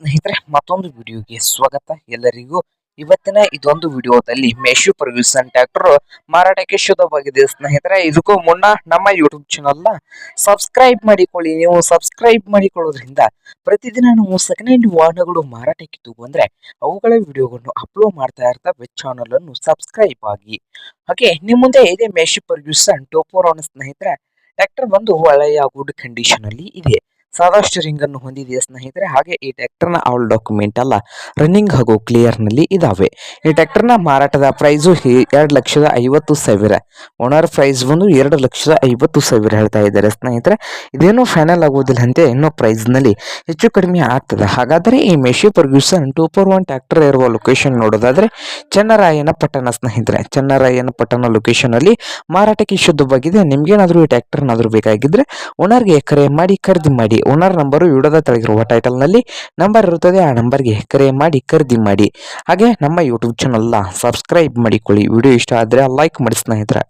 ಸ್ನೇಹಿತರೆ, ಮತ್ತೊಂದು ವಿಡಿಯೋಗೆ ಸ್ವಾಗತ ಎಲ್ಲರಿಗೂ. ಇವತ್ತಿನ ಇದೊಂದು ವಿಡಿಯೋದಲ್ಲಿ ಮೇಶು ಪ್ರೊಡ್ಯೂಸನ್ ಟ್ರ್ಯಾಕ್ಟರ್ ಮಾರಾಟಕ್ಕೆ ಶುದ್ಧವಾಗಿದೆ. ಸ್ನೇಹಿತರೆ, ಇದಕ್ಕೂ ಮುನ್ನ ನಮ್ಮ ಯೂಟ್ಯೂಬ್ ಚಾನಲ್ ಸಬ್ಸ್ಕ್ರೈಬ್ ಮಾಡಿಕೊಳ್ಳಿ. ನೀವು ಸಬ್ಸ್ಕ್ರೈಬ್ ಮಾಡಿಕೊಳ್ಳೋದ್ರಿಂದ ಪ್ರತಿದಿನ ನಾವು ಸೆಕೆಂಡ್ ಹ್ಯಾಂಡ್ ವಾಹನಗಳು ಮಾರಾಟಕ್ಕೆ ಬಂದ್ರೆ ಅವುಗಳ ವಿಡಿಯೋಗಳನ್ನು ಅಪ್ಲೋಡ್ ಮಾಡ್ತಾ ಇರ್ತವೆ ಚಾನಲ್ ಅನ್ನು ಸಬ್ಸ್ಕ್ರೈಬ್ ಆಗಿ. ಹಾಗೆ, ನಿಮ್ಮ ಮುಂದೆ ಇದೆ ಮೇಶು ಪ್ರೊಡ್ಯೂಸನ್ ಟೋಪೋರ್ ಅವನ ಸ್ನೇಹಿತರೆ ಟ್ರ್ಯಾಕ್ಟರ್ ಬಂದು ಹಳೆಯ ಗುಡ್ ಕಂಡೀಷನ್ ಅಲ್ಲಿ ಇದೆ. ಸಾದಾ ರಿಂಗ್ ಅನ್ನು ಹೊಂದಿದೆ ಸ್ನೇಹಿತರೆ? ಹಾಗೆ ಈ ಟ್ರ್ಯಾಕ್ಟರ್ನ ಆಲ್ ಡಾಕ್ಯುಮೆಂಟ್ ಅಲ್ಲ ರನ್ನಿಂಗ್ ಹಾಗೂ ಕ್ಲಿಯರ್ನಲ್ಲಿ ಇದಾವೆ. ಈ ಟ್ರ್ಯಾಕ್ಟರ್ನ ಮಾರಾಟದ ಪ್ರೈಸ್ ಎರಡು ಲಕ್ಷದ ಐವತ್ತು ಸಾವಿರ. ಓನರ್ ಪ್ರೈಸ್ ಬಂದು ಎರಡು ಲಕ್ಷದ ಐವತ್ತು ಸಾವಿರ ಹೇಳ್ತಾ ಇದ್ದಾರೆ ಸ್ನೇಹಿತರೆ. ಇದೇನು ಫೈನಲ್ ಆಗುವುದಿಲ್ಲ ಅಂತೆ, ಇನ್ನೂ ಪ್ರೈಸ್ನಲ್ಲಿ ಹೆಚ್ಚು ಕಡಿಮೆ ಆಗ್ತದೆ. ಹಾಗಾದರೆ ಈ Massey Ferguson two four one tractor ಇರುವ ಲೊಕೇಶನ್ ನೋಡೋದಾದ್ರೆ ಚನ್ನರಾಯನ ಪಟ್ಟಣ ಸ್ನೇಹಿತರೆ. ಚನ್ನರಾಯನ ಪಟ್ಟಣ ಲೊಕೇಶನ್ ಅಲ್ಲಿ ಮಾರಾಟಕ್ಕೆ ಶುದ್ಧವಾಗಿದೆ. ನಿಮ್ಗೇನಾದರೂ ಈ ಟ್ರ್ಯಾಕ್ಟರ್ ಏನಾದರೂ ಬೇಕಾಗಿದ್ರೆ ಓನರ್ಗೆ ಕರೆ ಮಾಡಿ, ಖರೀದಿ ಮಾಡಿ ಓನರ್ ನಂಬರು ವಿಡಿಯೋದ ತೆಳಗಿರುವ ಟೈಟಲ್ನಲ್ಲಿ ನಂಬರ್ ಇರುತ್ತದೆ, ಆ ನಂಬರ್ಗೆ ಕರೆ ಮಾಡಿ, ಖರೀದಿ ಮಾಡಿ. ಹಾಗೆ ನಮ್ಮ ಯೂಟ್ಯೂಬ್ ಚಾನಲ್ನ ಸಬ್ಸ್ಕ್ರೈಬ್ ಮಾಡಿಕೊಳ್ಳಿ. ವಿಡಿಯೋ ಇಷ್ಟ ಆದರೆ ಲೈಕ್ ಮಾಡಿ ಸ್ನೇಹಿತರೆ.